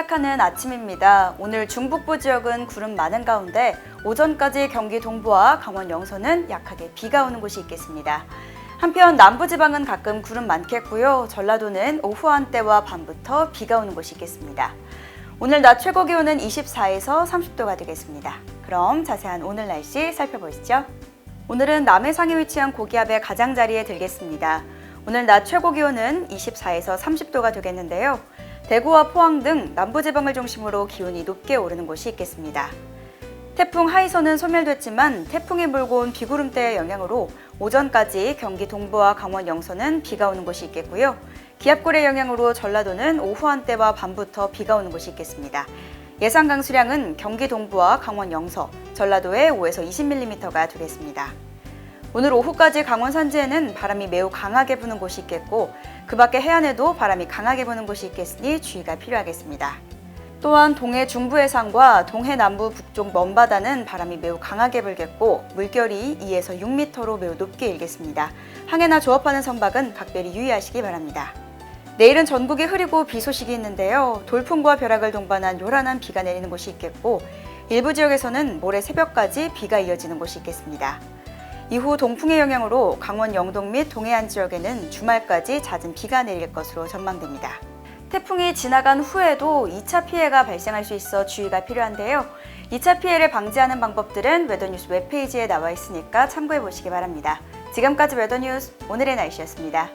시작하는 아침입니다. 오늘 중북부 지역은 구름 많은 가운데 오전까지 경기 동부와 강원 영서는 약하게 비가 오는 곳이 있겠습니다. 한편 남부지방은 가끔 구름 많겠고요. 전라도는 오후 한때와 밤부터 비가 오는 곳이 있겠습니다. 오늘 낮 최고 기온은 24에서 30도가 되겠습니다. 그럼 자세한 오늘 날씨 살펴보시죠. 오늘은 남해상에 위치한 고기압의 가장자리에 들겠습니다. 오늘 낮 최고 기온은 24에서 30도가 되겠는데요. 대구와 포항 등 남부지방을 중심으로 기온이 높게 오르는 곳이 있겠습니다. 태풍 하이선은 소멸됐지만 태풍이 몰고 온 비구름대의 영향으로 오전까지 경기 동부와 강원 영서는 비가 오는 곳이 있겠고요. 기압골의 영향으로 전라도는 오후 한때와 밤부터 비가 오는 곳이 있겠습니다. 예상 강수량은 경기 동부와 강원 영서, 전라도에 5에서 20mm가 되겠습니다. 오늘 오후까지 강원 산지에는 바람이 매우 강하게 부는 곳이 있겠고 그 밖에 해안에도 바람이 강하게 부는 곳이 있겠으니 주의가 필요하겠습니다. 또한 동해 중부 해상과 동해 남부 북쪽 먼바다는 바람이 매우 강하게 불겠고 물결이 2에서 6m로 매우 높게 일겠습니다. 항해나 조업하는 선박은 각별히 유의하시기 바랍니다. 내일은 전국이 흐리고 비 소식이 있는데요. 돌풍과 벼락을 동반한 요란한 비가 내리는 곳이 있겠고 일부 지역에서는 모레 새벽까지 비가 이어지는 곳이 있겠습니다. 이후 동풍의 영향으로 강원 영동 및 동해안 지역에는 주말까지 잦은 비가 내릴 것으로 전망됩니다. 태풍이 지나간 후에도 2차 피해가 발생할 수 있어 주의가 필요한데요. 2차 피해를 방지하는 방법들은 웨더뉴스 웹페이지에 나와 있으니까 참고해 보시기 바랍니다. 지금까지 웨더뉴스 오늘의 날씨였습니다.